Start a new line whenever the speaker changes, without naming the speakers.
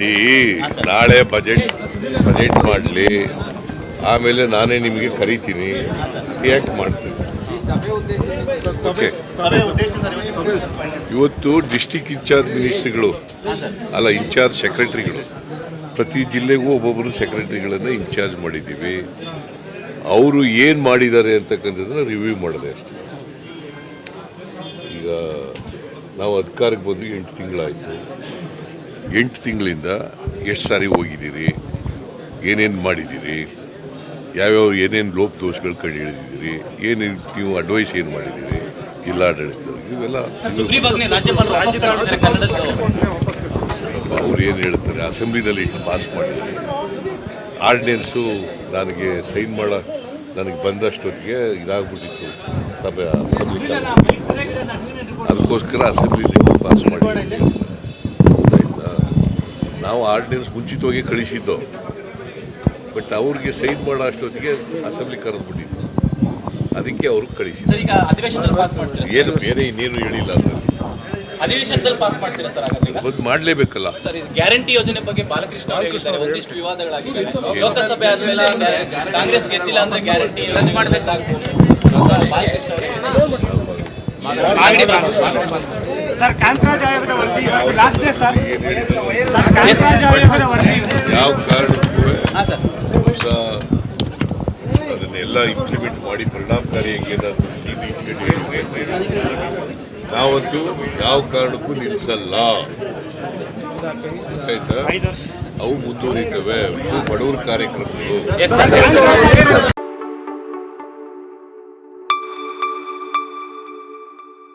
C ನಾಳೆ budget budget ಮಾಡಲಿ. ಆಮೇಲೆ ನಾನೇ ನಿಮಗೆ ಕರಿತೀನಿ. ಯಾಕೆ ಮಾಡ್ತೀನಿ ಓಕೆ ಇವತ್ತು ಡಿಸ್ಟಿಕ್ ಇನ್ಚಾರ್ಜ್ ಮಿನಿಸ್ಟ್ರಿಗಳು ಅಲ್ಲ ಇನ್ಚಾರ್ಜ್ ಸೆಕ್ರೆಟರಿಗಳು ಪ್ರತಿ ಜಿಲ್ಲೆಗೂ ಒಬ್ಬೊಬ್ಬರು ಸೆಕ್ರೆಟರಿಗಳನ್ನು ಇನ್ಚಾರ್ಜ್ ಮಾಡಿದ್ದೀವಿ. ಅವರು ಏನು ಮಾಡಿದ್ದಾರೆ ಅಂತಕ್ಕಂಥದ್ದನ್ನು ರಿವ್ಯೂ ಮಾಡಿದೆ ಅಷ್ಟೇ. ಈಗ ನಾವು ಅಧಿಕಾರಕ್ಕೆ ಬಂದು ಎಂಟು ತಿಂಗಳಾಯಿತು. ಎಂಟು ತಿಂಗಳಿಂದ ಎಷ್ಟು ಸಾರಿ ಹೋಗಿದ್ದೀರಿ? ಏನೇನು ಮಾಡಿದ್ದೀರಿ? ಯಾವ್ಯಾವ ಏನೇನು ಲೋಪ ದೋಷಗಳು ಕಂಡು ಹಿಡಿದಿದ್ದೀರಿ? ಏನೇನು ನೀವು ಅಡ್ವೈಸ್ ಏನು ಮಾಡಿದ್ದೀರಿ? ಜಿಲ್ಲಾಡಳಿತದವ್ರಿಗೆ ಇವೆಲ್ಲ ಅವ್ರು ಏನು ಹೇಳ್ತಾರೆ? ಅಸೆಂಬ್ಲಿನಲ್ಲಿ ಪಾಸ್ ಮಾಡಿದ್ದಾರೆ. ಆರ್ಡಿನೆನ್ಸು ನನಗೆ ಸೈನ್ ಮಾಡ ನನಗೆ ಬಂದಷ್ಟೊತ್ತಿಗೆ ಇದಾಗ್ಬಿಟ್ಟಿತ್ತು ಸಭೆ. ಅಸೆಂಬ್ಲಿ ಅದಕ್ಕೋಸ್ಕರ ಅಸೆಂಬ್ಲಿಲಿ ಪಾಸ್ ಮಾಡಿದ್ದೀವಿ ಆಯ್ತಾ ನಾವು ಆರ್ಡಿನೆನ್ಸ್ ಮುಂಚಿತವಾಗಿ ಕಳಿಸಿದ್ದು. ಬಟ್ ಅವ್ರಿಗೆ ಸೈನ್ ಮಾಡೋ ಅಷ್ಟೊತ್ತಿಗೆ ಅಸೆಂಬ್ಲಿ ಕರೆದ್ಬಿಟ್ಟಿತ್ತು ಅದಕ್ಕೆ ಅವರು ಕಳಿಸಿದ್ರು
ಸರ್ ಈಗ ಅಧಿವೇಶನದಲ್ಲಿ ಪಾಸ್ ಮಾಡ್ತೀರಾ
ಏನು ಬೇರೆ ಇನ್ನೇನು ಹೇಳಿಲ್ಲ ಅದರಲ್ಲಿ.
ಅಧಿವೇಶನದಲ್ಲಿ ಪಾಸ್ ಮಾಡ್ತೀರಾ ಸರ್ ಹಾಗಾದ್ರೆ
ಮಾಡಲೇಬೇಕಲ್ಲ.
ಸರ್ ಇದು ಗ್ಯಾರಂಟಿ ಯೋಜನೆ ಬಗ್ಗೆ ಬಾಲಕೃಷ್ಣ ಹೇಳಿದ್ದಾರೆ. ಒಂದಿಷ್ಟು ವಿವಾದಗಳಾಗಿವೆ ಲೋಕಸಭೆ ಆದ್ಮೇಲೆ ಕಾಂಗ್ರೆಸ್ ಗೆದ್ದಿಲ್ಲ ಅಂದ್ರೆ ಗ್ಯಾರಂಟಿ ಯೋಜನೆ ಮಾಡಬೇಕಾಗ್ತದೆ ಬಾಲಕೃಷ್ಣ
ಸರ್ ಕಾಂತರಾಜ್ ಆಯೋಗದ ವರದಿ ಲಾಸ್ಟ್ ಸರ್ ಕಾಂತರಾಜ್ ಆಯೋಗದ ವರದಿ
ಯಾವ ಕಾರಣಕ್ಕೂ ಅದನ್ನೆಲ್ಲ ಇಂಪ್ಲಿಮೆಂಟ್ ಮಾಡಿ ಪರಿಣಾಮಕಾರಿಯಾಗಿ ನಾವಂತೂ ಯಾವ ಕಾರಣಕ್ಕೂ ನಿಲ್ಲಿಸಲ್ಲ ಆಯ್ತಾ? ಅವು ಮುಂದುವರಿತವೆ. ಬಡವರ ಕಾರ್ಯಕ್ರಮಗಳು.